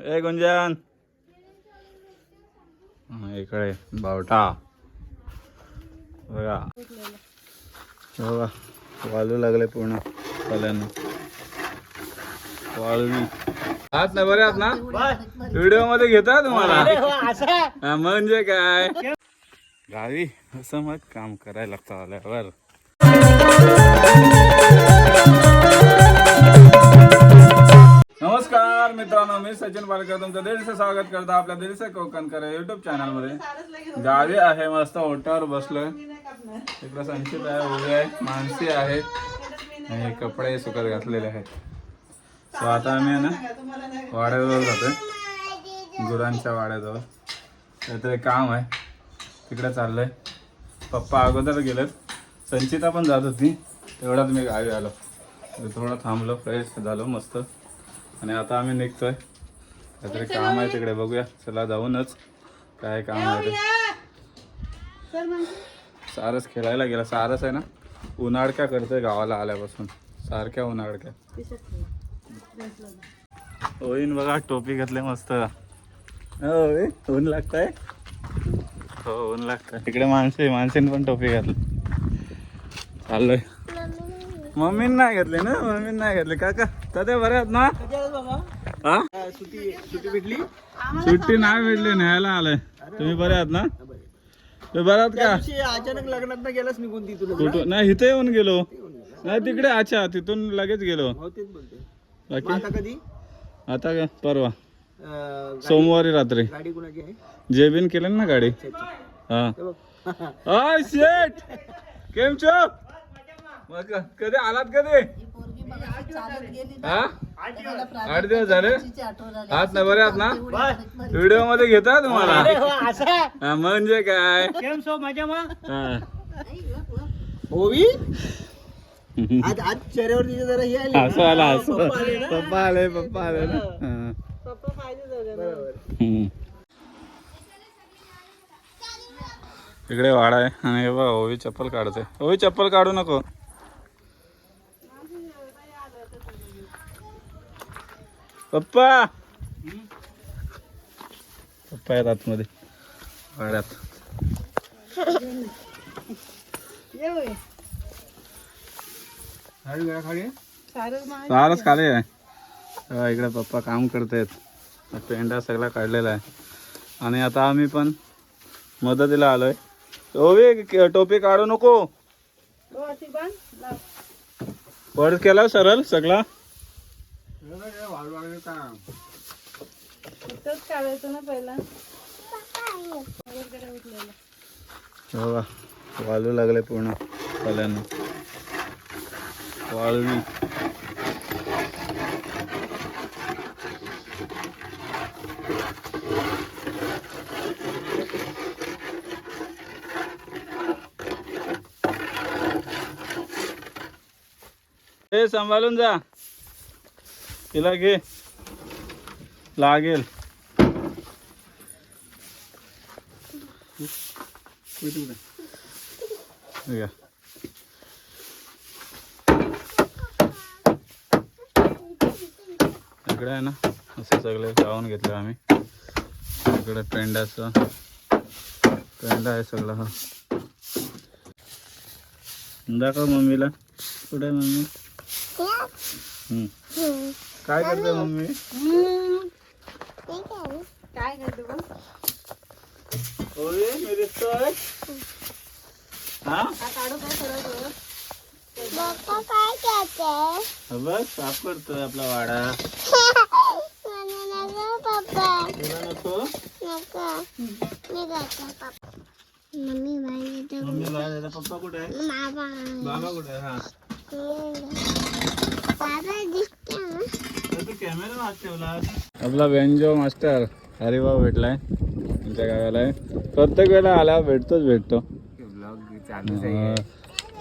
ए गुंजन. इकडे बावटा. बघा. बघा वालू लागले पूर्ण पाल्यानं. वाळवी आहात ना बरे आहात ना? व्हिडिओमध्ये घेता तुम्हाला? हा, म्हणजे काय? गावी असं मग काम करायला लागतं आल्यावर नमस्कार मित्रांनो मी सचिन पालकर. तुमचं दिलचं स्वागत करतो आपल्या दिलचं कोकणकर युट्यूब चॅनलमध्ये. गावी आहे मस्त ओटावर बसलोय. इकडं संचित आहे उभी आहे मानसी आहे. आणि कपडे सुकत घातलेले आहेत. सो आता आम्ही आहे ना वाड्याजवळ जातोय. गुरांच्या वाड्याजवळ. काहीतरी काम आहे तिकडे चाललंय. पप्पा अगोदर गेलेत. संचिता पण जात होती तेवढ्यात मी गावी आलो. थोडं थांबलो फ्रेश झालो मस्त. आणि आता आम्ही निघतोय. काहीतरी काम आहे तिकडे बघूया. चला जाऊनच. काय काम आहे ते. सारस खेळायला गेला. सारस आहे ना? उन्हाळक्या करतोय गावाला आल्यापासून. सारख्या उन्हाळक्या होईन बघा टोपी घातले मस्त. होय ऊन लागतंय? हो ऊन लागतंय. तिकडे माणसे माणसेने पण टोपी घातली. चाललोय. मम्मीने नाही घातले ना मम्मीने नाही घातले. काका तात्या बरे आहेत ना? हा? सुट्टी सुट्टी भेटली सुट्टी नाही भेटली न्यायला आलाय. तुम्ही बरे आहात ना? तुम्ही बरे. आहात का? अचानक लग्नात गेलास निघून ती तुला कुठं नाही इथे येऊन गेलो. नाही तिकडे अच्छा तिथून लगेच गेलो. हो बाकी? आता कधी? आता काय? परवा. सोमवारी रात्री. गाडी कुणाची आहे? जेबीन केलं ना गाडी. हा. शेट! केम छो मग कधी आलात कधी? हा आठ दिवस झाले. आहात ना बरे आहात ना व्हिडिओमध्ये घेता तुम्हाला? हा, म्हणजे काय? केम सो माझ्या मा हा. ओवी आज आज चेहऱ्यावर जरा हे आले. हसू आला पप्पा आले ना? पप्पा आले ना. इकडे वाडा आहे. आणि हे बघ ओवी चप्पल काढते. ओवी चप्पल काढू नको. पप्पा. पप्पा आहेत आतमध्ये. वाड्यात. सारच खाली आहे. इकडे पप्पा काम करतायत. पेंडा सगळा काढलेला आहे. आणि आता आम्ही पण मदतीला आलोय. ओवी टोपी काढू नको. वर केला सरळ सगळा? हो का? वालू लागले पूर्ण पाल्यानं. वाळवी ए सांभाळून जा. तिला घे. लागेल. इकडे आहे ना असं सगळे लावून घेतलं आम्ही. इकडे पेंड्याचं पेंडा आहे सगळं हा. दाखव मम्मीला. कुठे आहे मम्मी? हम्म. काय करते मम्मी? काय करतो गं? ओय मी दिसतोय. हा? हा काढू काय सरळ सरळ? हा बघ साफ करतोय आपला वाडा. तुला नको? मम्मी बाई मम्मी बाहेर आहे. पप्पा कुठे आहे? बाबा बाबा कुठे आहे? हा. आपला बेंजो मास्टर हरिभाऊ भेटलाय. तुमच्या गावाला आहे. प्रत्येक वेळेला आला भेटतोच भेटतो.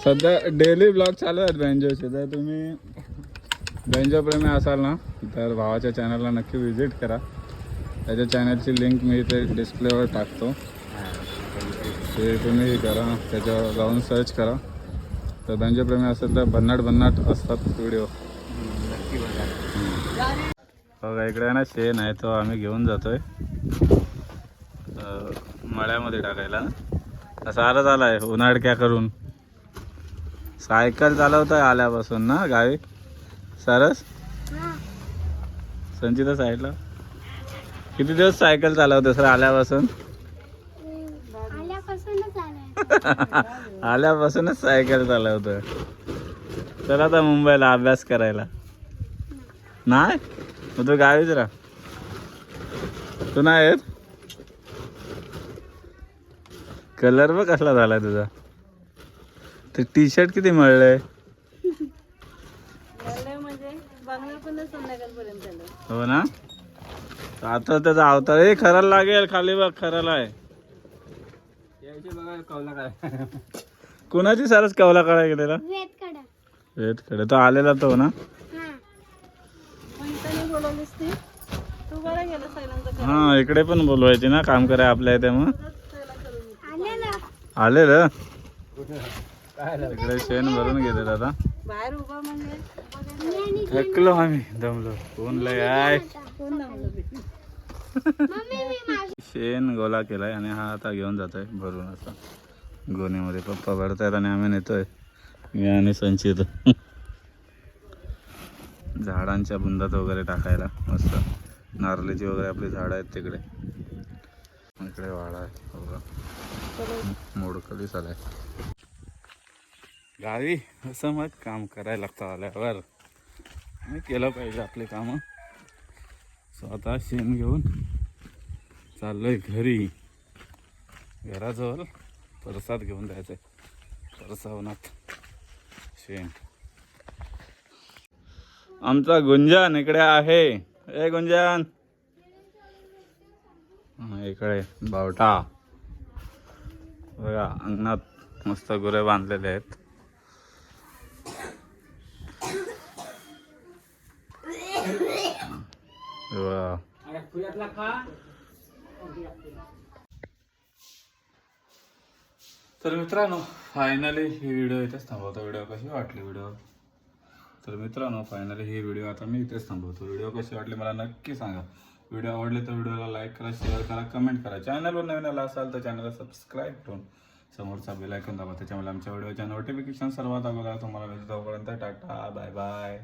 सध्या डेली ब्लॉग चालू आहेत बेंजोचे तर तुम्ही बेंजो प्रेमी असाल ना तर भावाच्या चॅनलला नक्की व्हिजिट करा. त्याच्या चॅनलची लिंक मी इथे डिस्प्लेवर टाकतो. ते तुम्ही करा त्याच्यावर जाऊन सर्च करा. तर बेंजो प्रेमी असेल तर भन्नाट भन्नाट असतात व्हिडिओ बघा इकडे आहे ना शेण आहे तो आम्ही घेऊन जातोय. मळ्यामध्ये टाकायला. सारच आलाय उन्हाळक्या करून. सायकल चालवताय आल्यापासून ना गावी. सरस? संचिता साईडला. किती दिवस सायकल चालवते सर आल्यापासून? आल्यापासूनच आलाय. आल्यापासूनच सायकल चालवतोय. चला आता मुंबईला अभ्यास करायला. नाही? मग तू गावीच राह तू नाही येत कलर बघ कसला झालाय तुझा। ते टी शर्ट किती मळलंय म्हणजे हो ना? तर आता त्याचा अवतार ए खराला लागेल खाली बघ खराला आहे. कुणाची सरस कवला काढा गेलेला वेदकडे तो आलेला तो ना? हा ती तू बरं गेलं सैलांचं हा इकडे पण बोलवायची ना काम कराय आपल्या इथे मग. आले आलेलं? इकडे शेण भरून घेतात आता. बाहेर उभा म्हणजे. थकलो आम्ही दमलो. कोण लय शेण गोला केलाय आणि हा आता घेऊन जातोय भरून असा. गोणीमध्ये पप्पा भरतायत आणि आम्ही नेतोय. मी आणि संचित. झाडांच्या बुंदात वगैरे टाकायला. मस्त. नारळीची वगैरे आपली झाडं आहेत तिकडे. इकडे वाडा आहे. बघा. मोडकली आलाय गावी असं मग काम करायला लागतं आल्यावर. आणि केलं पाहिजे आपले कामं. स्वतः शेण घेऊन चाललोय घरी. घराजवळ प्रसाद घेऊन जायचंय. परसावनात शेण. आमचा गुंजन इकडे आहे. ए गुंजन. इकडे बावटा. बघा अंगणात मस्त गुरे बांधलेले आहेत. वा तर मित्रांनो फायनली ही व्हिडिओ इथेच थांबवतो. व्हिडिओ कशी वाटली व्हिडिओ तर मित्रांनो फायनली हे व्हिडिओ आता मी इथेच थांबवतो. व्हिडिओ कसे वाटले मला नक्की सांगा. व्हिडिओ आवडले तर व्हिडिओला लाईक करा शेअर करा कमेंट करा. चॅनलवर नवीन आला असाल तर चॅनलला सबस्क्राईब करून समोरचा बेल ऐकून दाबा. त्याच्यामुळे आमच्या व्हिडिओच्या नोटिफिकेशन सर्वात अगोदर तुम्हाला मिळतो. तोपर्यंत टाटा बाय बाय